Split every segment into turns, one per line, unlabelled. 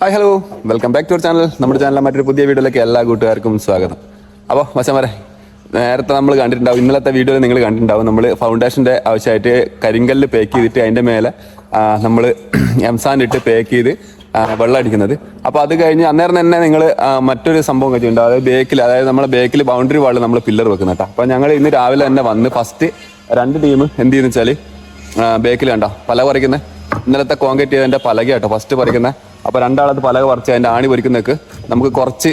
Hi hello welcome back to our channel നമ്മുടെ ചാനലിലെ മറ്റൊരു പുതിയ വീഡിയോയിലേക്ക് എല്ലാ കൂട്ടുകാർക്കും സ്വാഗതം. അപ്പോൾ വശമരെ നേരത്തെ നമ്മൾ കണ്ടിട്ടുണ്ടാവും ഇന്നലത്തെ വീഡിയോയിൽ നിങ്ങൾ കണ്ടിട്ടുണ്ടാവും നമ്മൾ ഫൗണ്ടേഷന്റെ ആവശ്യമായിട്ട് കരിങ്കല്ല് പേക്ക് ചെയ്തിട്ട് അതിന്റെ മേലെ നമ്മൾ എംസാൻ ഇട്ട് പേക്ക് ചെയ്ത് വെള്ളം അടിക്കുന്നത്. അപ്പോൾ അത് കഴിഞ്ഞ് അന്നേരം തന്നെ നിങ്ങൾ മറ്റൊരു സംഭവം കഴിച്ചിട്ടുണ്ട് അതായത് ബേക്കിൽ അതായത് നമ്മളെ ബേക്കിൽ ബൗണ്ടറി വാളിൽ നമ്മൾ പില്ലർ വെക്കുന്ന അപ്പോൾ ഞങ്ങൾ ഇന്ന് രാവിലെ തന്നെ വന്ന് ഫസ്റ്റ് രണ്ട് ടീം എന്ത് ചെയ്യുന്നു വെച്ചാൽ ബേക്കിൽ കണ്ടോ? പല പറിക്കുന്നത് ഇന്നലത്തെ കോൺക്രീറ്റ് ചെയ്തതിന്റെ പലകയാട്ടോ. ഫസ്റ്റ് പറിക്കുന്നത് അപ്പൊ രണ്ടാളത് പലക പറിച്ച് അതിന്റെ ആണി പറിക്കുന്നേക്ക് നമുക്ക് കുറച്ച്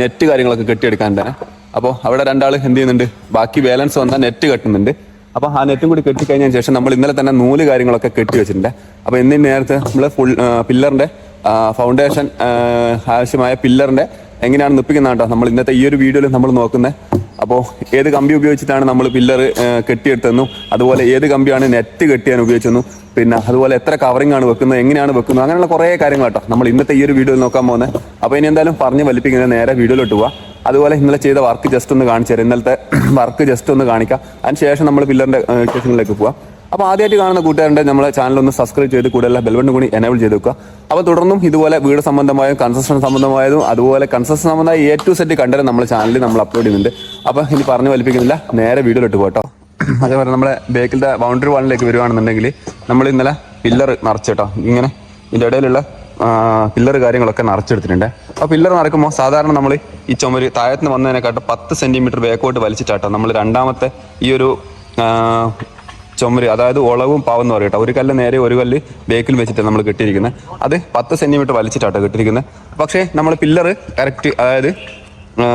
നെറ്റ് കാര്യങ്ങളൊക്കെ കെട്ടിയെടുക്കാൻ തന്നെ. അപ്പോൾ അവിടെ രണ്ടാൾ എന്ത് ചെയ്യുന്നുണ്ട്? ബാക്കി ബാലൻസ് വന്നാൽ നെറ്റ് കെട്ടുന്നുണ്ട്. അപ്പോൾ ആ നെറ്റും കൂടി കെട്ടിക്കഴിഞ്ഞതിന് ശേഷം നമ്മൾ ഇന്നലെ തന്നെ നൂൽ കാര്യങ്ങളൊക്കെ കെട്ടി വെച്ചിട്ടുണ്ട്. അപ്പോൾ ഇന്ന് നേരത്തെ നമ്മൾ ഫുൾ പില്ലറിന്റെ ഫൗണ്ടേഷൻ ആവശ്യമായ പില്ലറിന്റെ എങ്ങനെയാണ് നിപ്പിക്കുന്നത് കേട്ടോ നമ്മൾ ഇന്നത്തെ ഈ ഒരു വീഡിയോയിൽ നമ്മൾ നോക്കുന്നത് അപ്പോൾ ഏത് കമ്പി ഉപയോഗിച്ചിട്ടാണ് നമ്മൾ പില്ലർ കെട്ടിയെടുത്തെന്നും അതുപോലെ ഏത് കമ്പിയാണ് നെറ്റ് കെട്ടിയാൻ ഉപയോഗിച്ചെന്നും പിന്നെ അതുപോലെ എത്ര കവറിംഗ് ആണ് വെക്കുന്നത് എങ്ങനെയാണ് വെക്കുന്നത് അങ്ങനെയുള്ള കുറേ കാര്യങ്ങൾ കേട്ടോ. നമ്മൾ ഇന്നത്തെ ഈ ഒരു വീഡിയോയിൽ നോക്കാൻ പോകുന്നത്. അപ്പോൾ ഇനി എന്തായാലും പറഞ്ഞ് വലിപ്പിക്കുന്നത് നേരെ വീഡിയോയിലോട്ട് പോവാം. അതുപോലെ ഇന്നലെ ചെയ്ത വർക്ക് ജസ്റ്റ് ഒന്ന് കാണിച്ചു തരാം. ഇന്നലത്തെ വർക്ക് ജസ്റ്റ് ഒന്ന് കാണിക്കാം. അതിന് ശേഷം നമ്മൾ പില്ലറിന്റെ കേസുകളിലേക്ക് പോവാം. അപ്പോൾ ആദ്യമായിട്ട് കാണുന്ന കൂട്ടുകാരുടെ നമ്മളെ ചാനൽ ഒന്ന് സബ്സ്ക്രൈബ് ചെയ്ത് കൂടുതൽ ബെൽബട്ടൺ കൂടി എനേബിൾ ചെയ്ത് വെക്കുക. അപ്പോൾ തുടർന്നും ഇതുപോലെ വീട് സംബന്ധമായും കൺസ്ട്രക്ഷൻ സംബന്ധമായതും അതുപോലെ കൺസ്ട്രക്ഷൻ സംബന്ധമായ എ ടു സെറ്റ് കണ്ടത് നമ്മുടെ ചാനലിൽ നമ്മൾ അപ്ലോഡ് ചെയ്യുന്നുണ്ട്. അപ്പോൾ ഇനി പറഞ്ഞു വലിപ്പിക്കുന്നില്ല. നേരെ വീഡിയോയിലിട്ട് പോട്ടോ അതേപോലെ നമ്മുടെ ബേക്കിലത്തെ ബൗണ്ടറി വാളിലേക്ക് വരുവാണെന്നുണ്ടെങ്കിൽ നമ്മൾ ഇന്നലെ പില്ലർ നിറച്ചിട്ടോ. ഇങ്ങനെ ഇതിന്റെ ഇടയിലുള്ള പില്ലർ കാര്യങ്ങളൊക്കെ നിറച്ചെടുത്തിട്ടുണ്ട്. അപ്പോൾ പില്ലർ നിറക്കുമ്പോൾ സാധാരണ നമ്മൾ ഈ ചുമര് താഴത്തിന് വന്നതിനെക്കാട്ടും പത്ത് സെന്റിമീറ്റർ ബാക്കോട്ട് വലിച്ചിട്ടാട്ടോ നമ്മൾ രണ്ടാമത്തെ ഈ ഒരു ചുമര് അതായത് ഒളവും പാവം എന്ന് പറയട്ടെ. ഒരു കല്ല് നേരെ ഒരു കല്ല് ബേക്കിൽ വെച്ചിട്ട് നമ്മൾ കെട്ടിയിരിക്കുന്നത് അത് പത്ത് സെന്റിമീറ്റർ വലിച്ചിട്ടാട്ടോ കെട്ടിയിരിക്കുന്നത് പക്ഷേ നമ്മൾ പില്ലർ കറക്റ്റ് അതായത്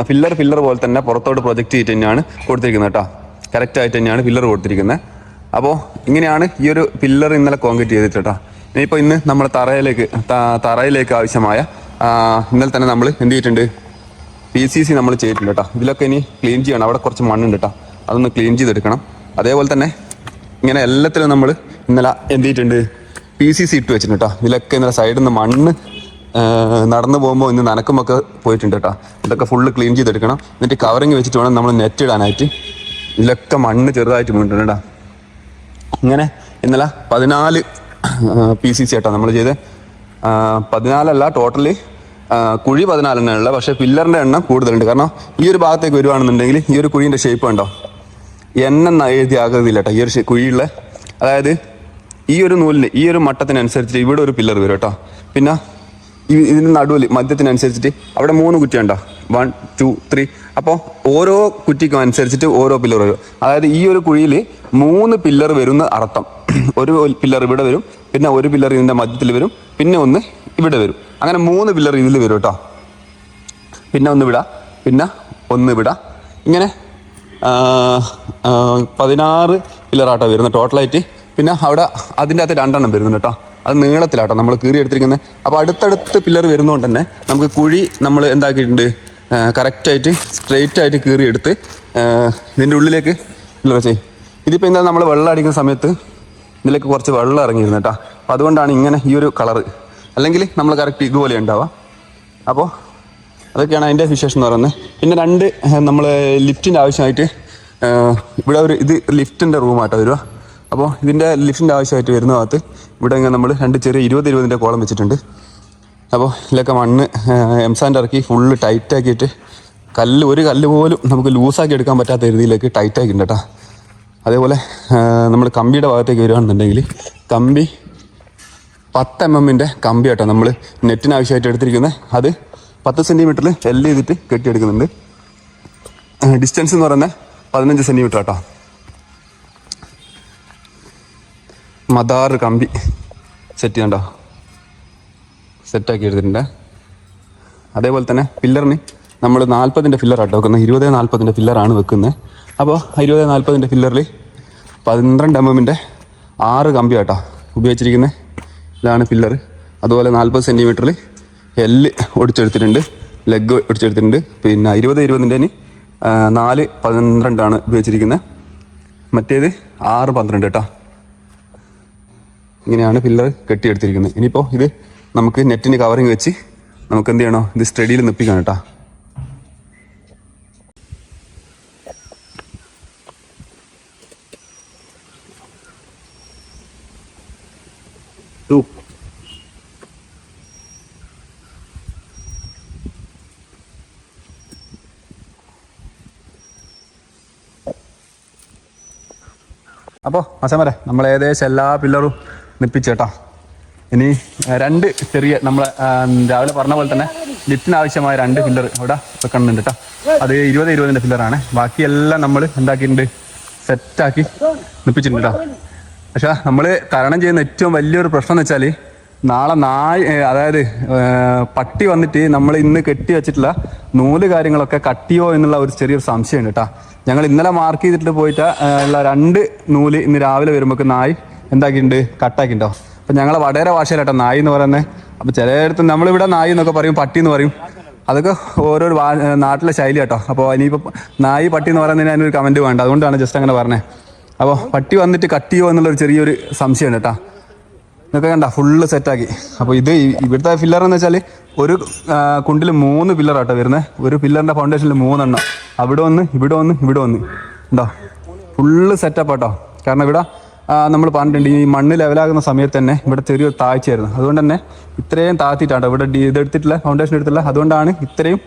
പില്ലർ പില്ലർ പോലെ തന്നെ പുറത്തോട്ട് പ്രൊജക്റ്റ് ചെയ്തിട്ട് തന്നെയാണ് കൊടുത്തിരിക്കുന്നത് കേട്ടോ. കറക്റ്റ് ആയിട്ട് തന്നെയാണ് പില്ലർ കൊടുത്തിരിക്കുന്നത് അപ്പോൾ ഇങ്ങനെയാണ് ഈ ഒരു പില്ലർ ഇന്നലെ കോൺക്രീറ്റ് ചെയ്തിട്ട് കേട്ടോ. ഇനിയിപ്പോൾ ഇന്ന് നമ്മൾ തറയിലേക്ക് തറയിലേക്ക് ആവശ്യമായ ഇന്നലെ തന്നെ നമ്മൾ എന്ത് ചെയ്തിട്ടുണ്ട്? പി സി സി നമ്മൾ ചെയ്തിട്ടുണ്ട് കേട്ടോ. ഇതിലൊക്കെ ഇനി ക്ലീൻ ചെയ്യണം. അവിടെ കുറച്ച് മണ്ണുണ്ട് കേട്ടോ. അതൊന്ന് ക്ലീൻ ചെയ്തെടുക്കണം. അതേപോലെ തന്നെ ഇങ്ങനെ എല്ലാത്തിലും നമ്മൾ ഇന്നലെ എന്ത് ചെയ്തിട്ടുണ്ട് പി സി സി ഇട്ട് വെച്ചിട്ടുണ്ട് കേട്ടോ ഇതിലൊക്കെ ഇന്നലെ സൈഡിൽ നിന്ന് മണ്ണ് നടന്നു പോകുമ്പോൾ ഇന്ന് നനക്കുമൊക്കെ പോയിട്ടുണ്ട് കേട്ടോ ഇതൊക്കെ ഫുള്ള് ക്ലീൻ ചെയ്തെടുക്കണം. എന്നിട്ട് കവറിങ് വെച്ചിട്ട് വേണം നമ്മൾ നെറ്റ് ഇടാനായിട്ട്. ഇതിലൊക്കെ മണ്ണ് ചെറുതായിട്ട് വീണിട്ടുണ്ട് കേട്ടോ ഇങ്ങനെ ഇന്നലെ പതിനാല് പി സി സി ആട്ടോ നമ്മൾ ചെയ്ത്. പതിനാലല്ല ടോട്ടലി കുഴി പതിനാലെണ്ണ ഉള്ള. പക്ഷേ പില്ലറിന്റെ എണ്ണം കൂടുതലുണ്ട്. കാരണം ഈ ഒരു ഭാഗത്തേക്ക് വരുവാണെന്നുണ്ടെങ്കിൽ ഈ ഒരു കുഴീന്റെ ഷേപ്പ് കണ്ടോ? എണ്ണം എഴുതി ആകൃതിയില്ല കേട്ടോ ഈ ഒരു കുഴിയുള്ള അതായത് ഈ ഒരു നൂലിന് ഈ ഒരു മട്ടത്തിനനുസരിച്ചിട്ട് ഇവിടെ ഒരു പില്ലർ വരും കേട്ടോ. പിന്നെ ഇതിന് നടുവിൽ മധ്യത്തിനനുസരിച്ചിട്ട് അവിടെ മൂന്ന് കുറ്റി കുറ്റിയുണ്ടോ? വൺ ടു ത്രീ അപ്പോൾ ഓരോ കുറ്റിക്കും അനുസരിച്ചിട്ട് ഓരോ പില്ലർ വരും. അതായത് ഈ ഒരു കുഴിയിൽ മൂന്ന് പില്ലർ വരുന്ന അർത്ഥം. ഒരു പില്ലർ ഇവിടെ വരും പിന്നെ ഒരു പില്ലർ ഇതിന്റെ മധ്യത്തിൽ വരും പിന്നെ ഒന്ന് ഇവിടെ വരും. അങ്ങനെ മൂന്ന് പില്ലർ ഇതിൽ വരും കേട്ടോ. പിന്നെ ഒന്ന് വിടാം പിന്നെ ഒന്ന് വിടാം. ഇങ്ങനെ പതിനാറ് പില്ലറാട്ടോ വരുന്നത് ടോട്ടലായിട്ട്. പിന്നെ അവിടെ അതിന്റെ അകത്ത് രണ്ടെണ്ണം വരുന്നുണ്ട് കേട്ടോ. അത് നീളത്തിലാട്ടോ നമ്മൾ കീറി എടുത്തിരിക്കുന്നത് അപ്പോൾ അടുത്തടുത്ത് പില്ലർ വരുന്നതുകൊണ്ട് തന്നെ നമുക്ക് കുഴി നമ്മൾ എന്താക്കിയിട്ടുണ്ട്? കറക്റ്റായിട്ട് സ്ട്രെയിറ്റ് ആയിട്ട് കീറി എടുത്ത് ആ, ഇതിന്റെ ഉള്ളിലേക്ക് പില്ലർ ചെയ്യും ഇതിപ്പോൾ എന്താ നമ്മൾ വെള്ളം അടിക്കുന്ന സമയത്ത് ഇതിലേക്ക് കുറച്ച് വെള്ളം ഇറങ്ങിയിരുന്നു കേട്ടോ. അപ്പോൾ അതുകൊണ്ടാണ് ഇങ്ങനെ ഈ ഒരു കളറ്. അല്ലെങ്കിൽ നമ്മൾ കറക്റ്റ് ഇതുപോലെ ഉണ്ടാവുക അപ്പോൾ അതൊക്കെയാണ് അതിന്റെ വിശേഷം എന്ന് പറയുന്നത്. പിന്നെ രണ്ട് നമ്മൾ ലിഫ്റ്റിന്റെ ആവശ്യമായിട്ട് ഇവിടെ ഒരു ഇത് ലിഫ്റ്റിന്റെ റൂമാട്ടോ വരിക. അപ്പോൾ ഇതിന്റെ ലിഫ്റ്റിന്റെ ആവശ്യമായിട്ട് വരുന്ന ഭാഗത്ത് ഇവിടെ ഇങ്ങനെ നമ്മൾ രണ്ട് ചെറിയ ഇരുപത് ഇരുപതിന്റെ കോളം വെച്ചിട്ടുണ്ട്. അപ്പോൾ ഇതിലൊക്കെ മണ്ണ് എംസാന്റെ ഇറക്കി ഫുള്ള് ടൈറ്റ് ആക്കിയിട്ട് കല്ല് ഒരു കല്ല് പോലും നമുക്ക് ലൂസാക്കി എടുക്കാൻ പറ്റാത്ത രീതിയിലേക്ക് ടൈറ്റ് ആക്കിയിട്ടുണ്ട് കേട്ടോ അതേപോലെ നമ്മൾ കമ്പിയുടെ ഭാഗത്തേക്ക് വരികയാണെന്നുണ്ടെങ്കിൽ കമ്പി പത്ത് എം എമ്മിന്റെ കമ്പി കേട്ടോ നമ്മൾ നെറ്റിന് ആവശ്യമായിട്ട് എടുത്തിരിക്കുന്നത്. അത് പത്ത് സെന്റിമീറ്ററിൽ എൽ ചെയ്തിട്ട് കെട്ടിയെടുക്കുന്നുണ്ട്. ഡിസ്റ്റൻസ് എന്ന് പറയുന്നത് പതിനഞ്ച് സെന്റിമീറ്റർ കേട്ടോ മദാർ കമ്പി സെറ്റ് ചെയ്യണ്ടോ. സെറ്റാക്കി എടുത്തിട്ടുണ്ട്. അതേപോലെ തന്നെ പില്ലറിന് നമ്മൾ നാൽപ്പതിന്റെ ഫില്ലറാട്ടോ വെക്കുന്നത്. ഇരുപത് നാൽപ്പതിന്റെ ഫില്ലറാണ് വെക്കുന്നത്. അപ്പോൾ ഇരുപത് നാൽപ്പതിന്റെ ഫില്ലറിൽ പന്ത്രണ്ട് എം എമ്മിന്റെ ആറ് കമ്പി കേട്ടോ ഉപയോഗിച്ചിരിക്കുന്നത്. ഇതാണ് ഫില്ലർ അതുപോലെ നാൽപ്പത് സെന്റിമീറ്ററിൽ എല്ല് ഒടിച്ചെടുത്തിട്ടുണ്ട് ലെഗ് ഒടിച്ചെടുത്തിട്ടുണ്ട് പിന്നെ ഇരുപത് ഇരുപതിന്റെ നാല് പന്ത്രണ്ടാണ് ഉപയോഗിച്ചിരിക്കുന്നത്. മറ്റേത് ആറ് പന്ത്രണ്ട് കേട്ടോ ഇങ്ങനെയാണ് പില്ലർ കെട്ടിയെടുത്തിരിക്കുന്നത്. ഇനിയിപ്പോൾ ഇത് നമുക്ക് നെറ്റിന് കവറിങ് വെച്ച് നമുക്ക് എന്ത് ചെയ്യണോ? ഇത് സ്റ്റഡിയിൽ നിപ്പിക്കണം കേട്ടോ അപ്പോൾ മസമരെ നമ്മൾ ഏകദേശം എല്ലാ പില്ലറും നിപ്പിച്ചേട്ടാ ഇനി രണ്ട് ചെറിയ നമ്മൾ രാവിലെ പറഞ്ഞ പോലെ തന്നെ ലിറ്റിന് ആവശ്യമായ രണ്ട് പില്ലർ അവിടെ വെക്കണമെന്നുണ്ട് കേട്ടോ. അത് ഇരുപത് ഇരുപതിന്റെ പില്ലറാണ്. ബാക്കിയെല്ലാം നമ്മൾ എന്താക്കിയിട്ടുണ്ട്? സെറ്റാക്കി നിപ്പിച്ചിട്ടുണ്ട് കേട്ടോ. പക്ഷേ നമ്മൾ തരണം ചെയ്യുന്ന ഏറ്റവും വലിയൊരു പ്രശ്നം എന്ന് വെച്ചാൽ നാളെ നായ് അതായത് പട്ടി വന്നിട്ട് നമ്മൾ ഇന്ന് കെട്ടി വെച്ചിട്ടുള്ള നൂൽ കാര്യങ്ങളൊക്കെ കട്ടിയോ എന്നുള്ള ഒരു ചെറിയൊരു സംശയമുണ്ട് കേട്ടോ. ഞങ്ങൾ ഇന്നലെ മാർക്ക് ചെയ്തിട്ട് പോയിട്ട് ഉള്ള രണ്ട് നൂൽ ഇന്ന് രാവിലെ വരുമ്പോൾ നായ് എന്താക്കിയിട്ടുണ്ട്? കട്ടാക്കിണ്ടോ അപ്പം ഞങ്ങളെ വടേര ഭാഷയിലാട്ടോ നായ് എന്ന് പറയുന്നത് അപ്പം ചിലയിടത്ത് നമ്മളിവിടെ നായ് എന്നൊക്കെ പറയും പട്ടി എന്ന് പറയും. അതൊക്കെ ഓരോ നാട്ടിലെ ശൈലി കേട്ടോ. അപ്പോൾ ഇനിയിപ്പോൾ നായ് പട്ടി എന്ന് പറയുന്നതിന് അതിനൊരു കമന്റ് വേണ്ട. അതുകൊണ്ടാണ് ജസ്റ്റ് അങ്ങനെ പറഞ്ഞത് അപ്പോൾ പട്ടി വന്നിട്ട് കട്ടിയോ എന്നുള്ളൊരു ചെറിയൊരു സംശയമുണ്ട് കേട്ടോ. ഇതൊക്കെ കണ്ട ഫുള്ള് സെറ്റാക്കി അപ്പോൾ ഇത് ഇവിടുത്തെ ഫില്ലർ എന്ന് വെച്ചാൽ ഒരു കുണ്ടിൽ മൂന്ന് പില്ലർ ആട്ടോ വരുന്നത് ഒരു പില്ലറിന്റെ ഫൗണ്ടേഷനിൽ മൂന്നെണ്ണം. അവിടെ ഒന്ന് ഇവിടെ ഒന്ന് ഇവിടെ ഒന്ന്. ഉണ്ടോ ഫുള്ള് സെറ്റപ്പ് ആട്ടോ. കാരണം ഇവിടെ നമ്മൾ പറഞ്ഞിട്ടുണ്ട് ഈ മണ്ണ് ലെവലാകുന്ന സമയത്ത് തന്നെ ഇവിടെ ചെറിയൊരു താഴ്ചയായിരുന്നു. അതുകൊണ്ട് തന്നെ ഇത്രയും താഴ്ത്തിയിട്ടാണ് ഇവിടെ ഇത് ഇതെടുത്തിട്ടില്ല ഫൗണ്ടേഷൻ എടുത്തില്ല അതുകൊണ്ടാണ് ഇത്രയും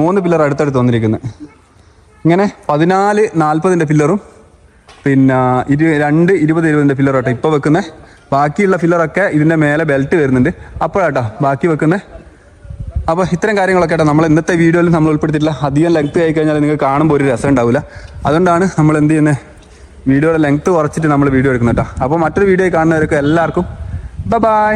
മൂന്ന് പില്ലർ അടുത്തടുത്ത് വന്നിരിക്കുന്നത് ഇങ്ങനെ പതിനാല് നാൽപ്പതിന്റെ പില്ലറും പിന്നെ ഇരു രണ്ട് ഇരുപത് ഇരുപതിന്റെ ആട്ടോ ഇപ്പോൾ വെക്കുന്നത് ബാക്കിയുള്ള ഫില്ലറൊക്കെ ഇതിന്റെ മേലെ ബെൽറ്റ് വരുന്നുണ്ട്. അപ്പോഴാട്ടോ ബാക്കി വെക്കുന്നത് അപ്പോൾ ഇത്തരം കാര്യങ്ങളൊക്കെ ആട്ടോ നമ്മൾ ഇന്നത്തെ വീഡിയോയിൽ നമ്മൾ ഉൾപ്പെടുത്തിയിട്ടില്ല അധികം ലെങ്ത് ആയി കഴിഞ്ഞാൽ നിങ്ങൾക്ക് കാണുമ്പോൾ ഒരു രസം ഉണ്ടാവില്ല അതുകൊണ്ടാണ് നമ്മൾ എന്ത് ചെയ്യുന്നത് വീഡിയോയുടെ ലെങ്ത് കുറച്ചിട്ട് നമ്മൾ വീഡിയോ എടുക്കുന്നത് കേട്ടോ അപ്പോൾ മറ്റൊരു വീഡിയോ കാണുന്നവർക്ക് എല്ലാവർക്കും ബൈ